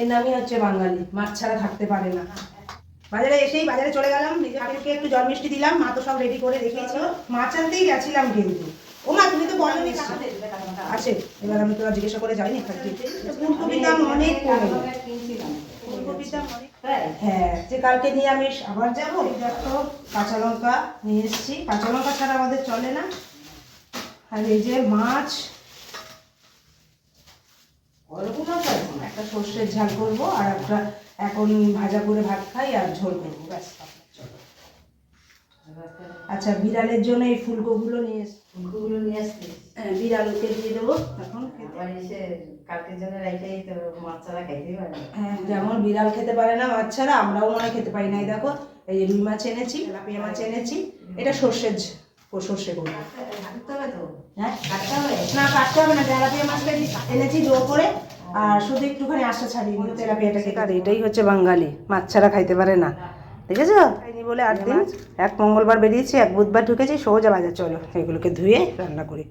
এর নামই হচ্ছে বাঙালি, মাছ ছাড়া থাকতে পারে না। বাজারে এসেই বাজারে চলে গেলাম ঠাকুরকে একটু জল মিষ্টি দিলাম, মা তো সব রেডি করে রেখেছিল। মাছ আনতেই গেছিলাম কিন্তু। ও মা, তুমি তো বলনি আছে, এবার আমি তো আর জিজ্ঞাসা করে যাইনি ফুলকপির দাম অনেক কমে। হ্যাঁ যে কালকে নিরামিষ, আবার যাব। দেখো, কাঁচা লঙ্কা নিয়ে এসেছি। কাঁচা লঙ্কা ছাড়া আমাদের চলে না। আর এই যে মাছ একটা সর্ষের ঝাল করব আর একটা এখন ভাজা করে ভাত খাই আর ঝোল করব ব্যাস। আচ্ছা বিড়ালের জন্য এই ফুলকোগুলো নিয়ে ফুলকপিগুলো নিয়ে আসতে। হ্যাঁ, বিড়ালকে দিয়ে দেবো এখন। এসে কালকের জন্য রাইটাই তো মাছ ছাড়া খাইতেই পারে হ্যাঁ যেমন বিড়াল খেতে পারে না মাছ ছাড়া আমরাও মনে খেতে পারি না। এই দেখো এই রুই মাছ এনেছি তেলাপিয়া মাছ এনেছি এটা সর্ষের ও সর্ষে করব। কাটতে হবে তো? হ্যাঁ? কাটতে হবে? না কাটতে হবে না তেলাপিয়া মাছটা এনেছি জো করে। আর শুধু একটুখানি আশা ছাড়িয়ে নিয়ে তেলাপিয়াটাকে আর এটাই হচ্ছে বাঙালি মাছ ছাড়া খাইতে পারে না। দেখেছ? খাইনি বলে আট দিন। এক মঙ্গলবার বেরিয়েছি এক বুধবার ঢুকেছি সোজা বাজার চলো এগুলোকে ধুয়ে রান্না করি।